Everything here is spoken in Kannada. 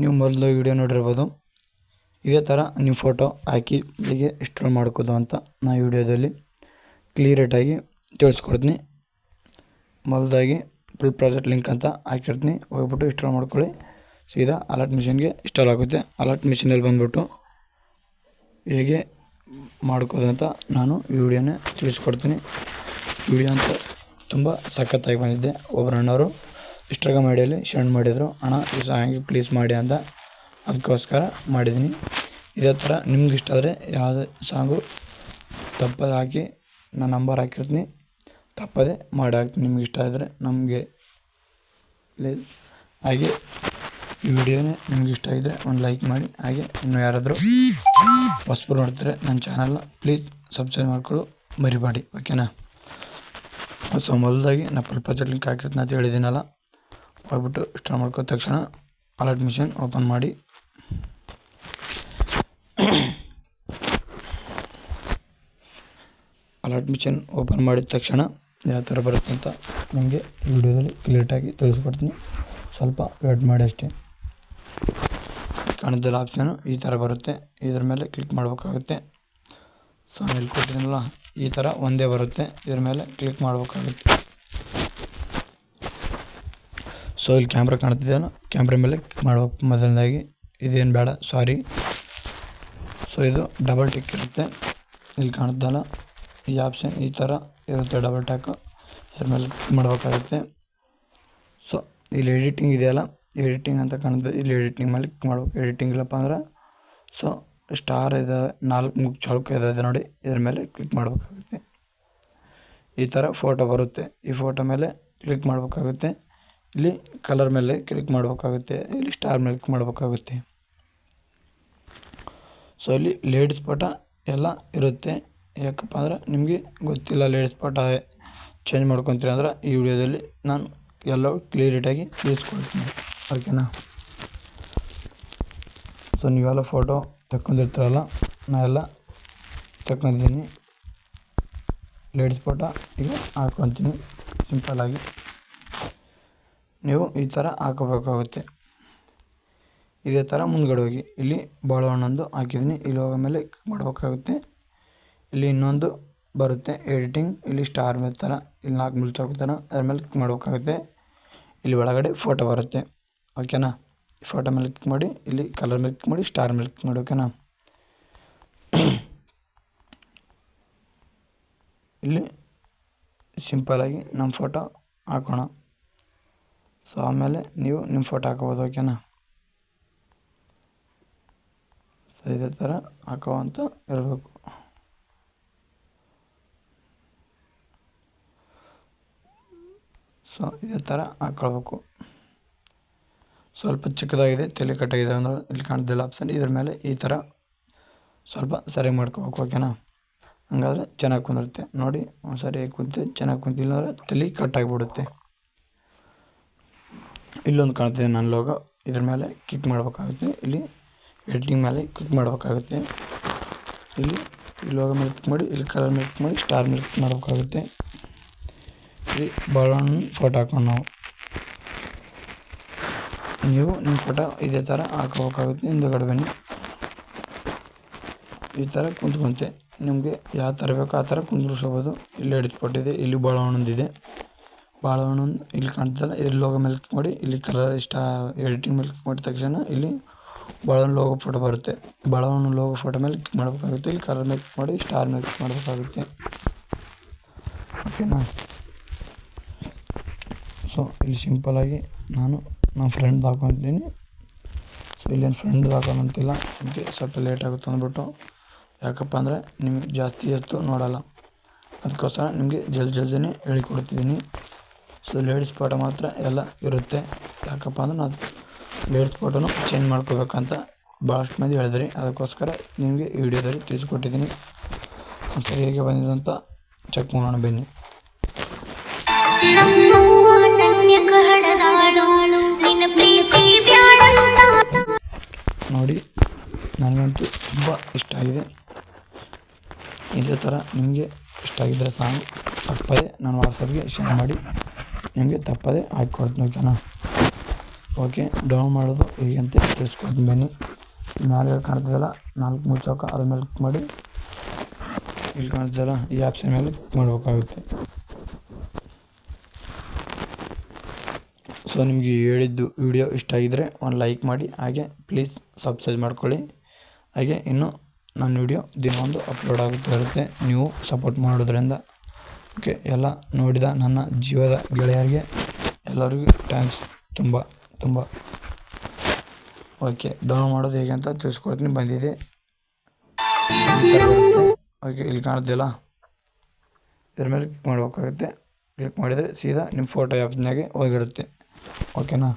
ನೀವು ಮೊದಲು ವಿಡಿಯೋ ನೋಡಿರ್ಬೋದು, ಇದೇ ಥರ ನೀವು ಫೋಟೋ ಹಾಕಿ, ಹೇಗೆ ಇನ್ಸ್ಟಾಲ್ ಮಾಡ್ಕೋದು ಅಂತ ನಾ ವಿಡಿಯೋದಲ್ಲಿ ಕ್ಲಿಯರೇಟಾಗಿ ತಿಳಿಸ್ಕೊಡ್ತೀನಿ. ಮೊದಲಾಗಿ ಫುಲ್ ಪ್ರಾಜೆಕ್ಟ್ ಲಿಂಕ್ ಅಂತ ಹಾಕಿರ್ತೀನಿ. ಹೋಗ್ಬಿಟ್ಟು ಇನ್ಸ್ಟಾಲ್ ಮಾಡ್ಕೊಳ್ಳಿ. ಸೀದಾ ಅಲರ್ಟ್ ಮಿಷಿನ್ಗೆ ಇನ್ಸ್ಟಾಲ್ ಆಗುತ್ತೆ. ಅಲರ್ಟ್ ಮಿಷಿನಲ್ಲಿ ಬಂದ್ಬಿಟ್ಟು ಹೇಗೆ ಮಾಡ್ಕೋದಂತ ನಾನು ವಿಡಿಯೋನೇ ತಿಳಿಸ್ಕೊಡ್ತೀನಿ. ವಿಡಿಯೋ ಅಂತ ತುಂಬ ಸಖತ್ತಾಗಿ ಬಂದಿದ್ದೆ ಒಬ್ಬರು ಅಣ್ಣವರು ಇನ್ಸ್ಟಾಗ್ರಾಮ್ ಐಡಿಯಲ್ಲಿ ಸೆಂಡ್ ಮಾಡಿದರು. ಅಣ್ಣ, ಈ ಸಾಂಗ್ ಪ್ಲೀಸ್ ಮಾಡಿ ಅಂತ ಅದಕ್ಕೋಸ್ಕರ ಮಾಡಿದ್ದೀನಿ. ಇದೇ ಥರ ನಿಮ್ಗೆ ಇಷ್ಟ ಆದರೆ ಯಾವುದೇ ಸಾಂಗು ತಪ್ಪದಾಗಿ ನಾನು ನಂಬರ್ ಹಾಕಿರ್ತೀನಿ. ತಪ್ಪದೆ ಮಾಡಿ ಹಾಕ್ತೀನಿ ನಿಮ್ಗೆ ಇಷ್ಟ ಆದರೆ ನಮಗೆ ಹಾಗೆ ಈ ವಿಡಿಯೋನೇ ನಿಮ್ಗೆ ಇಷ್ಟ ಆಗಿದ್ರೆ ಒಂದು ಲೈಕ್ ಮಾಡಿ, ಹಾಗೆ ಇನ್ನು ಯಾರಾದರೂ ಹೊಸಬರು ನೋಡ್ತಾರೆ ನನ್ನ ಚಾನಲ್ನ ಪ್ಲೀಸ್ ಸಬ್ಸ್ಕ್ರೈಬ್ ಮಾಡ್ಕೊಳ್ಳು, ಮರಿಬೇಡಿ, ಓಕೆನಾ? ಸೊ ಮೊದಲಾಗಿ ನಾ ಪಲ್ಪ ಚಟ್ಲಿಂಗ್ ಹಾಕಿರ್ತೀನಿ ಅಂತ ಹೇಳಿದ್ದೀನಲ್ಲ, ಹೋಗ್ಬಿಟ್ಟು ಸ್ಟಾರ್ಟ್ ಮಾಡ್ಕೋ ತಕ್ಷಣ ಅಲರ್ಟ್ ಮಿಷನ್ ಓಪನ್ ಮಾಡಿ. ಅಲರ್ಟ್ ಮಿಷನ್ ಓಪನ್ ಮಾಡಿದ ತಕ್ಷಣ ಯಾವ ಥರ ಬರುತ್ತೆ ಅಂತ ನಿಮಗೆ ಈ ವಿಡಿಯೋದಲ್ಲಿ ಕ್ಲಿಯರ್ಟಾಗಿ ತಿಳಿಸ್ಕೊಡ್ತೀನಿ. ಸ್ವಲ್ಪ ವೇಟ್ ಮಾಡಿ ಅಷ್ಟೇ. ಕಾಣಿದ್ದಲ್ಲ ಆಪ್ಷನು ಈ ಥರ ಬರುತ್ತೆ. ಇದ್ರ ಮೇಲೆ ಕ್ಲಿಕ್ ಮಾಡಬೇಕಾಗುತ್ತೆ. ಸೊ ಇಲ್ಲಿ ಕೊಟ್ಟಿದ್ದೀನಲ್ಲ ಈ ಥರ ಒಂದೇ ಬರುತ್ತೆ. ಇದ್ರ ಮೇಲೆ ಕ್ಲಿಕ್ ಮಾಡಬೇಕಾಗುತ್ತೆ. ಸೊ ಇಲ್ಲಿ ಕ್ಯಾಮ್ರಾ ಕಾಣ್ತಿದೆಯಲ್ಲ ಕ್ಯಾಮ್ರಾ ಮೇಲೆ ಕ್ಲಿಕ್ ಮಾಡಬೇಕು ಮೊದಲನೇದಾಗಿ. ಇದೇನು ಬೇಡ ಸಾರಿ ಸೊ ಇದು ಡಬಲ್ ಟಿಕ್ ಇರುತ್ತೆ. ಇಲ್ಲಿ ಕಾಣುತ್ತಲ್ಲ ಈ ಆಪ್ಷನ್ ಈ ಥರ ಇರುತ್ತೆ ಡಬಲ್ ಟ್ಯಾಕು ಇದ್ರ ಮೇಲೆ ಕ್ಲಿಕ್ ಮಾಡಬೇಕಾಗುತ್ತೆ. ಸೊ ಇಲ್ಲಿ ಎಡಿಟಿಂಗ್ ಇದೆಯಲ್ಲ? ಎಡಿಟಿಂಗ್ ಅಂತ ಕಾಣುತ್ತೆ ಇಲ್ಲಿ ಎಡಿಟಿಂಗ್ ಮೇಲೆ ಕ್ಲಿಕ್ ಮಾಡ್ಬೇಕು. ಎಡಿಟಿಂಗ್ ಇಲ್ಲಪ್ಪ ಅಂದ್ರೆ ಸೊ ಸ್ಟಾರ್ ಇದೆ, ನಾಲ್ಕು ಮುಗ್ ಇದಾವೆ ನೋಡಿ. ಇದ್ರ ಮೇಲೆ ಕ್ಲಿಕ್ ಮಾಡಬೇಕಾಗುತ್ತೆ. ಈ ಥರ ಫೋಟೋ ಬರುತ್ತೆ. ಈ ಫೋಟೋ ಮೇಲೆ ಕ್ಲಿಕ್ ಮಾಡಬೇಕಾಗುತ್ತೆ. ಇಲ್ಲಿ ಕಲರ್ ಮೇಲೆ ಕ್ಲಿಕ್ ಮಾಡಬೇಕಾಗುತ್ತೆ. ಇಲ್ಲಿ ಸ್ಟಾರ್ ಮೇಲೆ ಕ್ಲಿಕ್ ಮಾಡಬೇಕಾಗುತ್ತೆ. ಸೊ ಇಲ್ಲಿ ಲೇಡೀಸ್ ಫೋಟೋ ಎಲ್ಲ ಇರುತ್ತೆ. ಯಾಕಪ್ಪ ಅಂದ್ರೆ ನಿಮಗೆ ಗೊತ್ತಿಲ್ಲ ಲೇಡೀಸ್ ಫೋಟೋ ಚೇಂಜ್ ಮಾಡ್ಕೊತೀರಿ ಅಂದ್ರೆ ಈ ವಿಡಿಯೋದಲ್ಲಿ ನಾನು ಎಲ್ಲವೂ ಕ್ಲಿಯರಿಟಾಗಿ ತಿಳಿಸ್ಕೊಡ್ತೀನಿ. ಓಕೆನಾ? ಸೊ ನೀವೆಲ್ಲ ಫೋಟೋ ತಕ್ಕೊಂಡಿರ್ತೀರಲ್ಲ, ನಾ ಎಲ್ಲ ತಕ್ಕೊಂಡಿದ್ದೀನಿ. ಲೇಡೀಸ್ ಫೋಟೋ ಈಗ ಹಾಕೊತೀನಿ. ಸಿಂಪಲ್ಲಾಗಿ ನೀವು ಈ ಥರ ಹಾಕೋಬೇಕಾಗುತ್ತೆ. ಇದೇ ಥರ ಮುಂದ್ಗಡೆ ಹೋಗಿ. ಇಲ್ಲಿ ಬಾಳೆಹಣ್ಣೊಂದು ಹಾಕಿದ್ದೀನಿ. ಇಲ್ಲಿ ಹೋಗೋ ಮೇಲೆ ಕ್ಲಿಕ್ ಮಾಡಬೇಕಾಗುತ್ತೆ. ಇಲ್ಲಿ ಇನ್ನೊಂದು ಬರುತ್ತೆ ಎಡಿಟಿಂಗ್ ಇಲ್ಲಿ ಸ್ಟಾರ್ ಮೇಲೆ ಥರ ಇಲ್ಲಿ ನಾಲ್ಕು ಮುಲ್ಚಾಕು ಥರ ಅದ್ರ ಮೇಲೆ ಕ್ಲಿಕ್ ಮಾಡಬೇಕಾಗುತ್ತೆ. ಇಲ್ಲಿ ಒಳಗಡೆ ಫೋಟೋ ಬರುತ್ತೆ. ಓಕೆನಾ ಫೋಟೋ ಮೇಲೆ ಕ್ಲಿಕ್ ಮಾಡಿ, ಇಲ್ಲಿ ಕಲರ್ ಮೇಲೆ ಕ್ಲಿಕ್ ಮಾಡಿ ಸ್ಟಾರ್ ಮೇಲೆ ಕ್ಲಿಕ್ ಮಾಡಿ ಓಕೆನಾ ಇಲ್ಲಿ ಸಿಂಪಲಾಗಿ ನಮ್ಮ ಫೋಟೋ ಹಾಕೋಣ. ಸೊ ಆಮೇಲೆ ನೀವು ನಿಮ್ಮ ಫೋಟೋ ಹಾಕೋಬೋದು ಓಕೆನಾ ಸೊ ಇದೇ ಥರ ಹಾಕೋವಂತ ಇರಬೇಕು. ಸೊ, ಇದೇ ಥರ ಹಾಕ್ಕೊಳ್ಬೇಕು ಸ್ವಲ್ಪ ಚಿಕ್ಕದಾಗಿದೆ, ತಲೆ ಕಟ್ಟಾಗಿದೆ ಅಂದ್ರೆ ಇಲ್ಲಿ ಕಾಣ್ತಿಲ್ಲ ಆಪ್ಷನ್ ಇದ್ರ ಮೇಲೆ ಈ ಥರ ಸ್ವಲ್ಪ ಸರಿ ಮಾಡ್ಕೋಬೇಕು ಓಕೆನಾ ಹಂಗಾದ್ರೆ ಚೆನ್ನಾಗಿ ಕುಂದಿರುತ್ತೆ. ನೋಡಿ ಸರಿ ಕುಂತು ಚೆನ್ನಾಗಿ ಕುಂತಿಲ್ಲ ಅಂದರೆ ತಲೆ ಕಟ್ಟಾಗಿಬಿಡುತ್ತೆ. ಇಲ್ಲೊಂದು ಕಾಣ್ತಿದೆ ನನ್ನ ಲೋಗ ಇದ್ರ ಮೇಲೆ ಕ್ಲಿಕ್ ಮಾಡಬೇಕಾಗುತ್ತೆ. ಇಲ್ಲಿ ಎಡಿಟಿಂಗ್ ಮೇಲೆ ಕ್ಲಿಕ್ ಮಾಡಬೇಕಾಗುತ್ತೆ. ಇಲ್ಲಿ ಈ ಲೋಗ ಮೇಲೆ ಕ್ಲಿಕ್ ಮಾಡಿ, ಇಲ್ಲಿ ಕಲರ್ ಮೇಲೆ ಕ್ಲಿಕ್ ಮಾಡಿ ಸ್ಟಾರ್ ಮೇಲೆ ಕ್ಲಿಕ್ ಮಾಡಬೇಕಾಗುತ್ತೆ. ಇಲ್ಲಿ ಬಾಳೆಹಣ್ಣು ಫೋಟೋ ಹಾಕೊಂಡು ನಾವು ನೀವು ನಿಮ್ಮ ಫೋಟೋ ಇದೇ ಥರ ಹಾಕೋಬೇಕಾಗುತ್ತೆ ಹಿಂದುಗಡೆ ಬನ್ನಿ ಈ ಥರ ಕುಂತ್ಕೊಂತೆ ನಿಮಗೆ ಯಾವ ಥರ ಬೇಕೋ ಆ ಥರ ಕುಂದ್ರಿಸ್ಕೋಬೋದು ಇಲ್ಲಿ ಹಿಡಿಸ್ಕೊಟ್ಟಿದೆ ಇಲ್ಲಿ ಬಾಳೆಹಣ್ಣೊಂದಿದೆ ಬಾಳೆಹಣ್ಣೊಂದು ಇಲ್ಲಿ ಕಾಣ್ತಲ್ಲ ಇಲ್ಲಿ ಲೋಗೋ ಮೇಲೆ ಕ್ಲಿಕ್ ಮಾಡಿ ಇಲ್ಲಿ ಕಲರ್ ಇಷ್ಟ ಎಡಿಟಿಂಗ್ ಮೇಲೆ ಕ್ಲಿಕ್ ಮಾಡಿದ ತಕ್ಷಣ ಇಲ್ಲಿ ಬಾಳೆಹಣ್ಣು ಲೋಗೋ ಫೋಟೋ ಬರುತ್ತೆ ಬಾಳೆಹಣ್ಣು ಲೋಗೋ ಫೋಟೋ ಮೇಲೆ ಕ್ಲಿಕ್ ಮಾಡಬೇಕಾಗುತ್ತೆ ಇಲ್ಲಿ ಕಲರ್ ಮೇಲೆ ಕ್ಲಿಕ್ ಮಾಡಿ ಸ್ಟಾರ್ ಮೇಲೆ ಮಾಡಬೇಕಾಗುತ್ತೆ ಓಕೆನಾ ಸೊ ಇಲ್ಲಿ ಸಿಂಪಲಾಗಿ ನಾನು ನಮ್ಮ ಫ್ರೆಂಡ್ ಹಾಕೊತೀನಿ ಸೊ ಇಲ್ಲೇನು ಫ್ರೆಂಡ್ ಹಾಕೋಣಂತಿಲ್ಲ ಅದಕ್ಕೆ ಸ್ವಲ್ಪ ಲೇಟ್ ಆಗುತ್ತೆ ಅಂದ್ಬಿಟ್ಟು. ಯಾಕಪ್ಪ ಅಂದರೆ ನಿಮಗೆ ಜಾಸ್ತಿ ಹೊತ್ತು ನೋಡೋಲ್ಲ. ಅದಕ್ಕೋಸ್ಕರ ನಿಮಗೆ ಜಲ್ದಿ ಜಲ್ದಿನೇ ಹೇಳಿಕೊಡ್ತಿದ್ದೀನಿ. ಸೊ ಲೇಡೀಸ್ ಫೋಟೋ ಮಾತ್ರ ಎಲ್ಲ ಇರುತ್ತೆ. ಯಾಕಪ್ಪ ಅಂದ್ರೆ ನಾವು ಲೇಡೀಸ್ ಫೋಟೋನು ಚೇಂಜ್ ಮಾಡ್ಕೋಬೇಕಂತ ಭಾಳಷ್ಟು ಮಂದಿ ಹೇಳಿದ್ರಿ. ಅದಕ್ಕೋಸ್ಕರ ನಿಮಗೆ ಈ ವಿಡಿಯೋದಲ್ಲಿ ತಿಳಿಸ್ಕೊಟ್ಟಿದ್ದೀನಿ. ಸರಿ ಹೇಗೆ ಬಂದಿದೆ ಅಂತ ಚೆಕ್ ಮಾಡೋಣ ಬನ್ನಿ. ನೋಡಿ, ನನಗಂತೂ ತುಂಬ ಇಷ್ಟ ಆಗಿದೆ. ಇದೇ ಥರ ನಿಮಗೆ ಇಷ್ಟ ಆಗಿದ್ದರೆ ಸಾಂಗ್ ತಪ್ಪದೆ ನಾನು ವಾಟ್ಸಪ್ಗೆ ಶೇರ್ ಮಾಡಿ. ನಿಮಗೆ ತಪ್ಪದೆ ಹಾಕ್ಕೊಡ್ತೀನಿ ಓಕೆನಾ ಓಕೆ ಡೌನ್ ಮಾಡೋದು ಹೀಗೆ ಅಂತ ತಿಳಿಸ್ಕೊಡ್ತೀನಿ ಬನ್ನಿ. ನಾಲ್ಕು ಕಾಣ್ತಿದ್ದಲ್ಲ ನಾಲ್ಕು ಮೂರು ಚೌಕ ಅದ್ರ ಮೇಲೆ ಕ್ಲಿಕ್ ಮಾಡಿ. ಇಲ್ಲಿ ಕಾಣ್ತಿದ್ದಲ್ಲ ಈ ಆಪ್ಷನ್ ಮೇಲೆ ಕ್ಲಿಕ್ ಮಾಡಬೇಕಾಗುತ್ತೆ. ಸೊ ನಿಮಗೆ ಹೇಳಿದ್ದು ವಿಡಿಯೋ ಇಷ್ಟ ಆಗಿದ್ದರೆ ಒಂದು ಲೈಕ್ ಮಾಡಿ, ಹಾಗೆ ಪ್ಲೀಸ್ ಸಬ್ಸ್ಕ್ರೈಬ್ ಮಾಡ್ಕೊಳ್ಳಿ. ಹಾಗೆ ಇನ್ನು ನನ್ನ ವಿಡಿಯೋ ದಿನವೊಂದು ಅಪ್ಲೋಡ್ ಆಗುತ್ತೆ ಇರುತ್ತೆ ನೀವು ಸಪೋರ್ಟ್ ಮಾಡೋದ್ರಿಂದ. ಓಕೆ, ಎಲ್ಲ ನೋಡಿದ ನನ್ನ ಜೀವದ ಗೆಳೆಯರಿಗೆ ಎಲ್ಲರಿಗೂ ಥ್ಯಾಂಕ್ಸ್. ತುಂಬ ತುಂಬ. ಓಕೆ ಡೌನ್ ಮಾಡೋದು ಹೇಗೆ ಅಂತ ತಿಳಿಸ್ಕೊಡ್ತೀನಿ. ಬಂದಿದೆ. ಓಕೆ, ಇಲ್ಲಿ ಕಾಣುತ್ತಿಲ್ಲ ಇದ್ರ ಮೇಲೆ ಕ್ಲಿಕ್ ಮಾಡಬೇಕಾಗುತ್ತೆ. ಕ್ಲಿಕ್ ಮಾಡಿದರೆ ಸೀದಾ ನಿಮ್ಮ ಫೋಟೋ ಆ್ಯಪ್ಸ್ನಾಗೆ ಹೋಗಿರುತ್ತೆ. ಓಕೆನಾ